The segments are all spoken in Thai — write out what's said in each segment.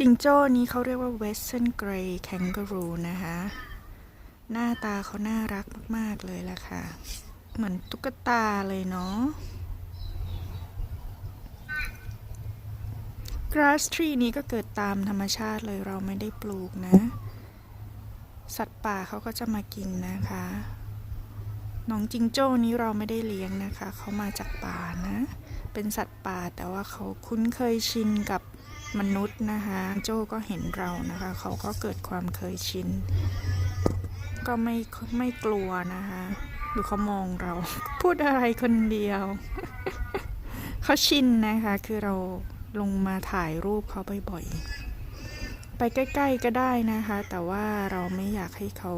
จิงโจ้นี้เขาเรียกว่า Western Grey Kangaroo นะคะ หน้าตาเขาน่ารักมาก ๆ เลยล่ะค่ะ เหมือนตุ๊กตาเลยเนาะ Grass tree นี้ก็เกิดตามธรรมชาติเลยเราไม่ได้ปลูกนะ สัตว์ป่าเขาก็จะมากินนะคะน้องจิงโจ้นี้เราไม่ได้เลี้ยงนะคะ เขามาจากป่านะ เป็นสัตว์ป่าแต่ว่าเขาคุ้นเคยชินกับ มนุษย์นะคะ โจ้ก็เห็นเรานะคะ เขาก็เกิดความเคยชิน ก็ไม่ไม่กลัวนะคะดูเขามองเรา พูดอะไรคนเดียว เขาชินนะคะ คือเราลงมาถ่ายรูปเขาบ่อยๆ ไปใกล้ๆก็ได้นะคะ แต่ว่าเราไม่อยากให้เขา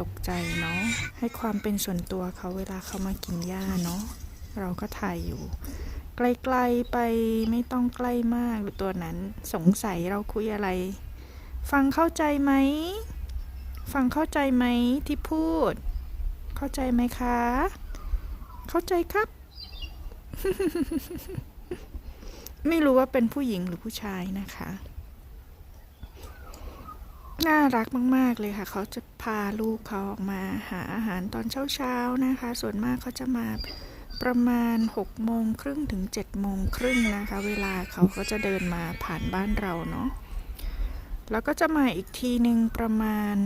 ตกใจเนาะ ให้ความเป็นส่วนตัวเขาเวลาเขามากินหญ้าเนาะ เราก็ถ่ายอยู่ ไกลๆไปไม่ต้องใกล้มากหรือตัวนั้น สงสัยเราคุยอะไร ฟังเข้าใจไหม ฟังเข้าใจไหมที่พูด เข้าใจไหมคะ เข้าใจครับ ไม่รู้ว่าเป็นผู้หญิงหรือผู้ชายนะคะ น่ารักมาก ๆ เลยค่ะ เขาจะพาลูกเขาออกมาหาอาหารตอนเช้าๆนะคะ ส่วนมากเขาจะมา ประมาณ6โมงครึ่งถึง7โมงครึ่งนะคะ เวลาเขาก็จะเดินมาผ่านบ้านเราเนาะแล้วก็จะมาอีกทีหนึ่งประมาณ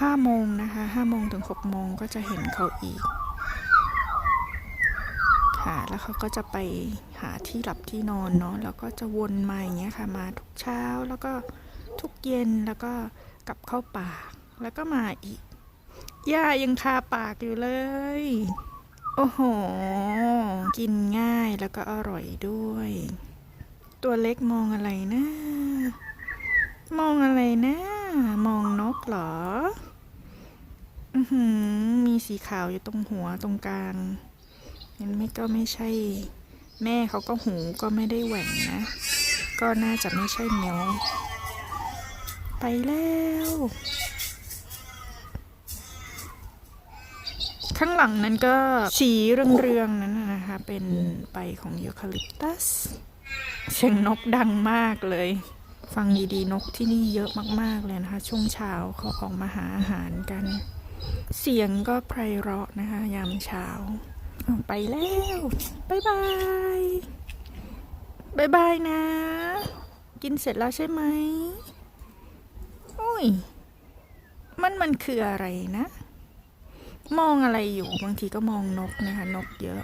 ห้าโมงนะคะห้าโมงถึงหกโมงก็จะเห็นเขาอีกค่ะแล้วเขาก็จะไปหาที่หลับที่นอนเนาะแล้วก็จะวนมาอย่างเงี้ยค่ะมาทุกเช้าแล้วก็ทุกเย็นแล้วก็กลับเข้าป่าแล้วก็มาอีกย่ายังคาปากอยู่เลย โอ้โห กินง่ายแล้วก็อร่อยด้วย ตัวเล็กมองอะไรนะ มองอะไรนะ มองนกเหรอ อือหือ มีสีขาวอยู่ตรงหัวตรงกลางงั้นไม่ก็ไม่ใช่ แม่เขาก็หูก็ไม่ได้แหว่งนะ ก็น่าจะไม่ใช่เมียวไปแล้ว ข้างหลังนั้นก็สีเรืองๆนั้นน่ะนะคะ เป็นใบของยูคาลิปตัส เสียงนกดังมากเลย ฟังดีๆนกที่นี่เยอะมากๆเลยนะคะ ช่วงเช้าเขาออกมาหาอาหารกัน เสียงก็ไพเราะนะคะ ยามเช้าอ้าวไปแล้วบ๊ายบายบ๊ายบายนะ กินเสร็จแล้วใช่ไหมอุ้ย มันมันคืออะไรนะ มองอะไรอยู่บางทีก็มองนกนะคะ นกเยอะ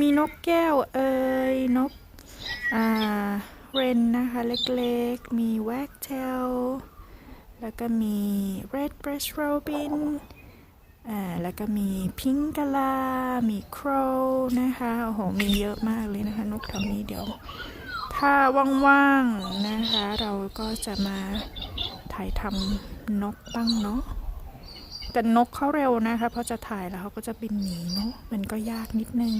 มีนกแก้วเอ่ยนกอ่าเรนนะคะ เล็กๆ มีแว็กเทลแล้วก็มี red breast robin อ่าแล้วก็มีพิงกาลา มีโครนะคะ โอ้โห มีเยอะมากเลยนะคะ นกแถวนี้เดี๋ยว ถ้าว่างๆนะคะ เราก็จะมาถ่ายทำนกบ้างเนาะ แต่นกเขาเร็วนะคะเพราะจะถ่ายแล้วเขาก็จะบินหนีเนาะมันก็ยากนิดนึง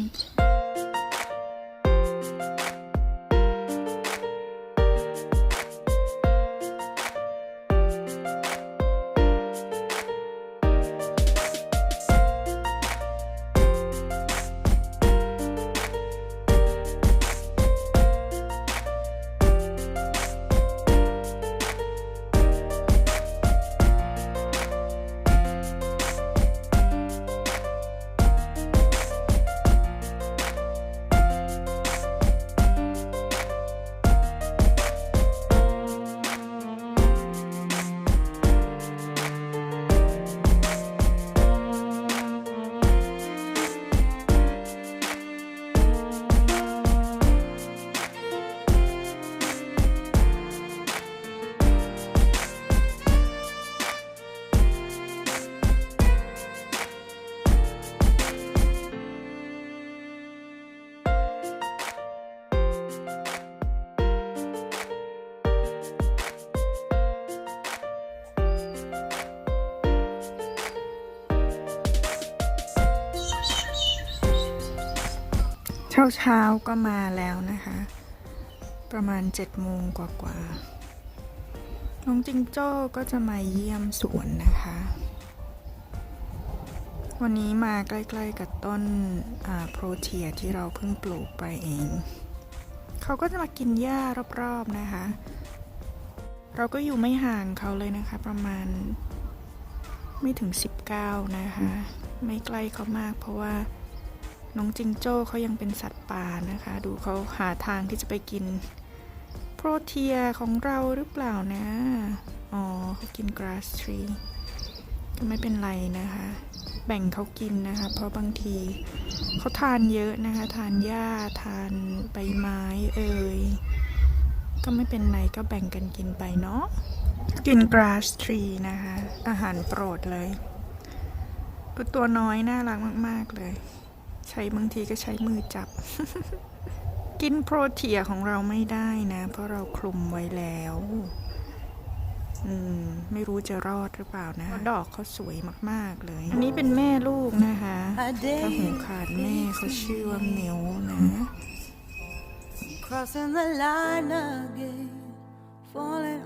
เช้าเช้าก็มาแล้วนะคะ ประมาณเจ็ดโมงกว่าๆน้องจิงโจ้ก็จะมาเยี่ยมสวนนะคะ วันนี้มาใกล้ๆกับต้นโปรเทียที่เราเพิ่งปลูกไปเอง เขาก็จะมากินหญ้ารอบๆนะคะ เราก็อยู่ไม่ห่างเขาเลยนะคะ ประมาณไม่ถึง 19 นะคะ ไม่ใกล้เขามากเพราะว่า น้องจิงโจ้เขายังเป็นสัตว์ป่านะคะ ดูเขาหาทางที่จะไปกิน โปรเทียของเราหรือเปล่านะ อ๋อเขากิน grass tree ก็ไม่เป็นไรนะคะ แบ่งเขากินนะคะ เพราะบางทีเขาทานเยอะนะคะ ทานหญ้า ทานใบไม้เอ่ย ก็ไม่เป็นไรก็แบ่งกันกินไปเนาะ กิน grass tree นะคะ อาหารโปรดเลย ตัวน้อยน่ารักมาก ๆ เลย ใช้บางทีก็ใช้มือจับ กินโปรเทียของเราไม่ได้นะ เพราะเราคลุมไว้แล้ว อืม ไม่รู้จะรอดหรือเปล่านะ ดอกเขาสวยมากๆเลย อันนี้เป็นแม่ลูกนะคะ I ถ้าหู dare ขาดแม่เขาชื่อว่าเมลนะ crossing the line again, falling